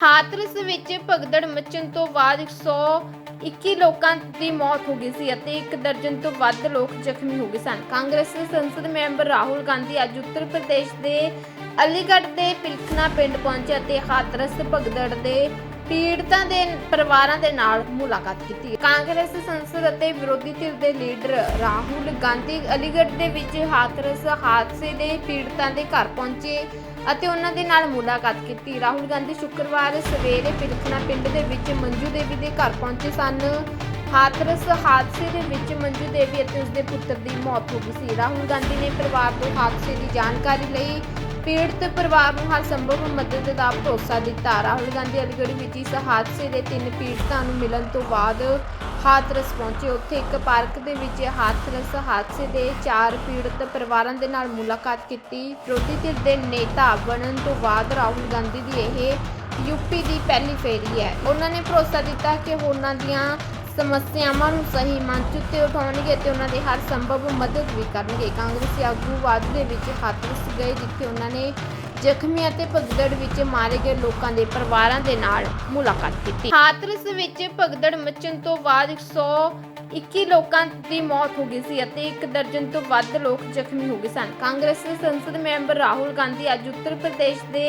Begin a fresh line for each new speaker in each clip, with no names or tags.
ਹਾਥਰਸ ਵਿੱਚ ਭਗਦੜ ਮਚਣ ਤੋਂ ਬਾਅਦ 121 ਲੋਕਾਂ ਦੀ ਮੌਤ ਹੋ ਗਈ ਸੀ ਅਤੇ ਇੱਕ ਦਰਜਨ ਤੋਂ ਵੱਧ ਲੋਕ ਜ਼ਖਮੀ ਹੋ ਗਏ ਸਨ। ਕਾਂਗਰਸ ਦੇ ਸੰਸਦ ਮੈਂਬਰ ਰਾਹੁਲ ਗਾਂਧੀ ਅੱਜ ਉੱਤਰ ਪ੍ਰਦੇਸ਼ ਦੇ ਅਲੀਗੜ੍ਹ ਦੇ ਪਿਲਖਣਾ ਪਿੰਡ ਪਹੁੰਚੇ ਅਤੇ ਹਾਥਰਸ ਭਗਦੜ ਦੇ ਪੀੜਤਾਂ ਦੇ ਪਰਿਵਾਰਾਂ ਦੇ ਨਾਲ ਮੁਲਾਕਾਤ ਕੀਤੀ। ਕਾਂਗਰਸ ਸੰਸਦ ਅਤੇ ਵਿਰੋਧੀ ਧਿਰ ਦੇ ਲੀਡਰ ਰਾਹੁਲ ਗਾਂਧੀ ਅਲੀਗੜ੍ਹ ਦੇ ਵਿੱਚ ਹਾਥਰਸ ਹਾਦਸੇ ਦੇ ਪੀੜਤਾਂ ਦੇ ਘਰ ਪਹੁੰਚੇ ਅਤੇ ਉਹਨਾਂ ਦੇ ਨਾਲ ਮੁਲਾਕਾਤ ਕੀਤੀ। ਰਾਹੁਲ ਗਾਂਧੀ ਸ਼ੁੱਕਰਵਾਰ ਸਵੇਰੇ ਪਿਲਖਣਾ ਪਿੰਡ ਦੇ ਵਿੱਚ ਮੰਜੂ ਦੇਵੀ ਦੇ ਘਰ ਪਹੁੰਚੇ ਸਨ। ਹਾਥਰਸ ਹਾਦਸੇ ਦੇ ਵਿੱਚ ਮੰਜੂ ਦੇਵੀ ਅਤੇ ਉਸਦੇ ਪੁੱਤਰ ਦੀ ਮੌਤ ਹੋ ਗਈ ਸੀ। ਰਾਹੁਲ ਗਾਂਧੀ ਨੇ ਪਰਿਵਾਰ ਤੋਂ ਹਾਦਸੇ ਦੀ ਜਾਣਕਾਰੀ ਲਈ ਪੀੜਤ ਪਰਿਵਾਰ ਨੂੰ ਹਰ ਸੰਭਵ ਮਦਦ ਦਾ ਭਰੋਸਾ ਦਿੱਤਾ। ਰਾਹੁਲ ਗਾਂਧੀ ਅਲੀਗੜ੍ਹ ਵਿੱਚ ਇਸ ਹਾਦਸੇ ਦੇ ਤਿੰਨ ਪੀੜਤਾਂ ਨੂੰ ਮਿਲਣ ਤੋਂ ਬਾਅਦ ਹਾਥਰਸ ਪਹੁੰਚੇ। ਉੱਥੇ ਇੱਕ ਪਾਰਕ ਦੇ ਵਿੱਚ ਹਾਥਰਸ ਹਾਦਸੇ ਦੇ ਚਾਰ ਪੀੜਤ ਪਰਿਵਾਰਾਂ ਦੇ ਨਾਲ ਮੁਲਾਕਾਤ ਕੀਤੀ। ਵਿਰੋਧੀ ਧਿਰ ਦੇ ਨੇਤਾ ਬਣਨ ਤੋਂ ਬਾਅਦ ਰਾਹੁਲ ਗਾਂਧੀ ਦੀ ਇਹ ਯੂਪੀ ਦੀ ਪਹਿਲੀ ਫੇਰੀ ਹੈ। ਉਹਨਾਂ ਨੇ ਭਰੋਸਾ ਦਿੱਤਾ ਕਿ ਉਹਨਾਂ ਦੀਆਂ ਸਮੱਸਿਆਵਾਂ ਨੂੰ ਸਹੀ ਮੰਚ ਉੱਤੇ ਉਠਾਉਣਗੇ ਤੇ ਉਹਨਾਂ ਦੀ ਹਰ ਸੰਭਵ ਮਦਦ ਵੀ ਕਰਨਗੇ। ਕਾਂਗਰਸੀ ਆਗੂ ਬਾਅਦ ਦੇ ਵਿੱਚ ਹਾਥਰਸ ਗਏ, ਜਿੱਥੇ ਉਹਨਾਂ ਨੇ ਜ਼ਖਮੀ ਅਤੇ ਭਗਦੜ ਵਿੱਚ ਮਾਰੇ ਗਏ ਲੋਕਾਂ ਦੇ ਪਰਿਵਾਰਾਂ ਦੇ ਨਾਲ ਮੁਲਾਕਾਤ ਕੀਤੀ। ਹਾਥਰਸ ਵਿੱਚ ਭਗਦੜ ਮਚਣ ਤੋਂ ਬਾਅਦ 121 ਲੋਕਾਂ ਦੀ ਮੌਤ ਹੋ ਗਈ ਸੀ ਅਤੇ ਇੱਕ ਦਰਜਨ ਤੋਂ ਵੱਧ ਲੋਕ ਜ਼ਖਮੀ ਹੋ ਗਏ ਸਨ। ਕਾਂਗਰਸ ਦੇ ਸੰਸਦ ਮੈਂਬਰ ਰਾਹੁਲ ਗਾਂਧੀ ਅੱਜ ਉੱਤਰ ਪ੍ਰਦੇਸ਼ ਦੇ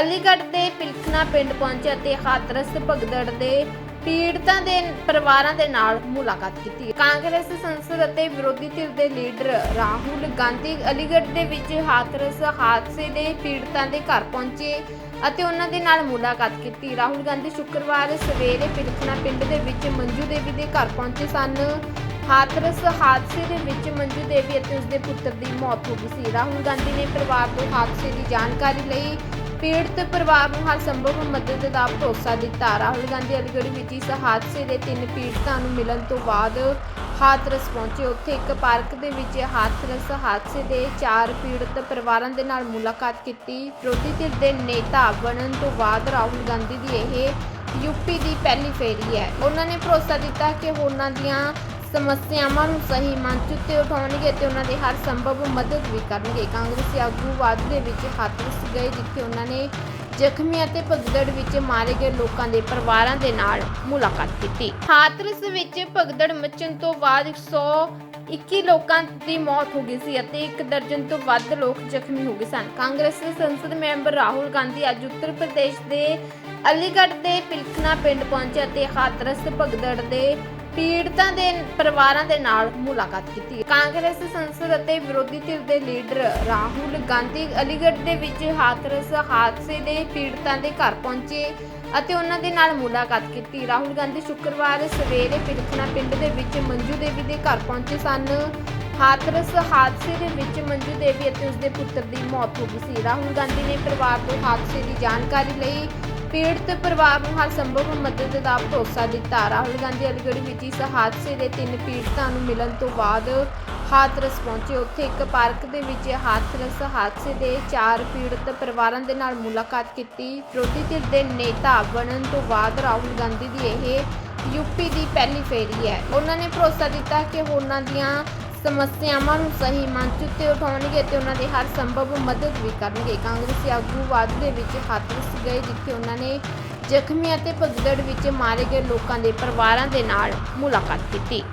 ਅਲੀਗੜ੍ਹ ਦੇ ਪਿਲਖਣਾ ਪਿੰਡ ਪਹੁੰਚੇ ਅਤੇ ਹਾਥਰਸ ਭਗਦੜ ਦੇ ਪੀੜਤਾਂ ਦੇ ਪਰਿਵਾਰਾਂ ਦੇ ਨਾਲ ਮੁਲਾਕਾਤ ਕੀਤੀ। ਕਾਂਗਰਸ ਸੰਸਦ ਅਤੇ ਵਿਰੋਧੀ ਧਿਰ ਦੇ ਲੀਡਰ ਰਾਹੁਲ ਗਾਂਧੀ ਅਲੀਗੜ੍ਹ ਦੇ ਵਿੱਚ ਹਾਥਰਸ ਹਾਦਸੇ ਦੇ ਪੀੜਤਾਂ ਦੇ ਘਰ ਪਹੁੰਚੇ ਅਤੇ ਉਹਨਾਂ ਦੇ ਨਾਲ ਮੁਲਾਕਾਤ ਕੀਤੀ। ਰਾਹੁਲ ਗਾਂਧੀ ਸ਼ੁੱਕਰਵਾਰ ਸਵੇਰੇ ਪਿਲਖਣਾ ਪਿੰਡ ਦੇ ਵਿੱਚ ਮੰਜੂ ਦੇਵੀ ਦੇ ਘਰ ਪਹੁੰਚੇ ਸਨ। ਹਾਥਰਸ ਹਾਦਸੇ ਦੇ ਵਿੱਚ ਮੰਜੂ ਦੇਵੀ ਅਤੇ ਉਸਦੇ ਪੁੱਤਰ ਦੀ ਮੌਤ ਹੋ ਗਈ ਸੀ। ਰਾਹੁਲ ਗਾਂਧੀ ਨੇ ਪਰਿਵਾਰ ਤੋਂ ਹਾਦਸੇ ਦੀ ਜਾਣਕਾਰੀ ਲਈ ਪੀੜਤ ਪਰਿਵਾਰ ਨੂੰ ਹਰ ਸੰਭਵ ਮਦਦ ਦਾ ਭਰੋਸਾ ਦਿੱਤਾ। ਰਾਹੁਲ ਗਾਂਧੀ ਅਲੀਗੜ੍ਹ ਵਿੱਚ ਇਸ ਹਾਦਸੇ ਦੇ ਤਿੰਨ ਪੀੜਤਾਂ ਨੂੰ ਮਿਲਣ ਤੋਂ ਬਾਅਦ ਹਾਥਰਸ ਪਹੁੰਚੇ। ਉੱਥੇ ਇੱਕ ਪਾਰਕ ਦੇ ਵਿੱਚ ਹਾਥਰਸ ਹਾਦਸੇ ਦੇ ਚਾਰ ਪੀੜਤ ਪਰਿਵਾਰਾਂ ਦੇ ਨਾਲ ਮੁਲਾਕਾਤ ਕੀਤੀ। ਵਿਰੋਧੀ ਧਿਰ ਦੇ ਨੇਤਾ ਬਣਨ ਤੋਂ ਬਾਅਦ ਰਾਹੁਲ ਗਾਂਧੀ ਦੀ ਇਹ ਯੂਪੀ ਦੀ ਪਹਿਲੀ ਫੇਰੀ ਹੈ। ਉਹਨਾਂ ਨੇ ਭਰੋਸਾ ਦਿੱਤਾ ਕਿ ਉਹਨਾਂ ਦੀਆਂ ਸਮੱਸਿਆਵਾਂ ਨੂੰ ਸਹੀ ਮੰਚ ਉੱਤੇ ਉਠਾਉਣਗੇ ਤੇ ਉਹਨਾਂ ਦੀ ਹਰ ਸੰਭਵ ਮਦਦ ਵੀ ਕਰਨਗੇ। ਕਾਂਗਰਸੀ ਆਗੂ ਬਾਅਦ ਦੇ ਵਿੱਚ ਹਾਥਰਸ ਗਏ, ਜਿੱਥੇ ਉਹਨਾਂ ਨੇ ਜ਼ਖਮੀ ਅਤੇ ਭਗਦੜ ਵਿੱਚ ਮਾਰੇ ਗਏ ਲੋਕਾਂ ਦੇ ਪਰਿਵਾਰਾਂ ਦੇ ਨਾਲ ਮੁਲਾਕਾਤ ਕੀਤੀ। ਹਾਥਰਸ ਵਿੱਚ ਭਗਦੜ ਮਚਣ ਤੋਂ ਬਾਅਦ 121 ਲੋਕਾਂ ਦੀ ਮੌਤ ਹੋ ਗਈ ਸੀ ਅਤੇ ਇੱਕ ਦਰਜਨ ਤੋਂ ਵੱਧ ਲੋਕ ਜ਼ਖਮੀ ਹੋ ਗਏ ਸਨ। ਕਾਂਗਰਸ ਦੇ ਸੰਸਦ ਮੈਂਬਰ ਰਾਹੁਲ ਗਾਂਧੀ ਅੱਜ ਉੱਤਰ ਪ੍ਰਦੇਸ਼ ਦੇ ਅਲੀਗੜ੍ਹ ਦੇ ਪਿਲਖਣਾ ਪਿੰਡ ਪਹੁੰਚੇ ਅਤੇ ਹਾਥਰਸ ਭਗਦੜ ਦੇ ਪੀੜਤਾਂ ਦੇ ਪਰਿਵਾਰਾਂ ਦੇ ਨਾਲ ਮੁਲਾਕਾਤ ਕੀਤੀ। ਕਾਂਗਰਸ ਸੰਸਦ ਅਤੇ ਵਿਰੋਧੀ ਧਿਰ ਦੇ ਲੀਡਰ ਰਾਹੁਲ ਗਾਂਧੀ ਅਲੀਗੜ੍ਹ ਦੇ ਵਿੱਚ ਹਾਥਰਸ ਹਾਦਸੇ ਦੇ ਪੀੜਤਾਂ ਦੇ ਘਰ ਪਹੁੰਚੇ ਅਤੇ ਉਹਨਾਂ ਦੇ ਨਾਲ ਮੁਲਾਕਾਤ ਕੀਤੀ। ਰਾਹੁਲ ਗਾਂਧੀ ਸ਼ੁੱਕਰਵਾਰ ਸਵੇਰੇ ਪਿਲਖਣਾ ਪਿੰਡ ਦੇ ਵਿੱਚ ਮੰਜੂ ਦੇਵੀ ਦੇ ਘਰ ਪਹੁੰਚੇ ਸਨ। ਹਾਥਰਸ ਹਾਦਸੇ ਦੇ ਵਿੱਚ ਮੰਜੂ ਦੇਵੀ ਅਤੇ ਉਸਦੇ ਪੁੱਤਰ ਦੀ ਮੌਤ ਹੋ ਗਈ ਸੀ। ਰਾਹੁਲ ਗਾਂਧੀ ਨੇ ਪਰਿਵਾਰ ਤੋਂ ਹਾਦਸੇ ਦੀ ਜਾਣਕਾਰੀ ਲਈ ਪੀੜਤ ਪਰਿਵਾਰ ਨੂੰ ਹਰ ਸੰਭਵ ਮਦਦ ਦਾ ਭਰੋਸਾ ਦਿੱਤਾ। ਰਾਹੁਲ ਗਾਂਧੀ ਅਲੀਗੜ੍ਹ ਵਿੱਚ ਇਸ ਹਾਦਸੇ ਦੇ ਤਿੰਨ ਪੀੜਤਾਂ ਨੂੰ ਮਿਲਣ ਤੋਂ ਬਾਅਦ ਹਾਥਰਸ ਪਹੁੰਚੇ। ਉੱਥੇ ਇੱਕ ਪਾਰਕ ਦੇ ਵਿੱਚ ਹਾਥਰਸ ਹਾਦਸੇ ਦੇ ਚਾਰ ਪੀੜਤ ਪਰਿਵਾਰਾਂ ਦੇ ਨਾਲ ਮੁਲਾਕਾਤ ਕੀਤੀ। ਵਿਰੋਧੀ ਧਿਰ ਦੇ ਨੇਤਾ ਬਣਨ ਤੋਂ ਬਾਅਦ ਰਾਹੁਲ ਗਾਂਧੀ ਦੀ ਇਹ ਯੂਪੀ ਦੀ ਪਹਿਲੀ ਫੇਰੀ ਹੈ। ਉਹਨਾਂ ਨੇ ਭਰੋਸਾ ਦਿੱਤਾ ਕਿ ਉਹਨਾਂ ਦੀਆਂ ਸਮੱਸਿਆਵਾਂ ਨੂੰ ਸਹੀ ਮੰਚ ਉੱਤੇ ਉਠਾਉਣਗੇ ਅਤੇ ਉਹਨਾਂ ਦੀ ਹਰ ਸੰਭਵ ਮਦਦ ਵੀ ਕਰਨਗੇ। ਕਾਂਗਰਸੀ ਆਗੂ ਬਾਅਦ ਦੇ ਵਿੱਚ ਹਾਥਰਸ ਗਏ, ਜਿੱਥੇ ਉਹਨਾਂ ਨੇ ਜ਼ਖਮੀ ਅਤੇ ਭਗਦੜ ਵਿੱਚ ਮਾਰੇ ਗਏ ਲੋਕਾਂ ਦੇ ਪਰਿਵਾਰਾਂ ਦੇ ਨਾਲ ਮੁਲਾਕਾਤ ਕੀਤੀ।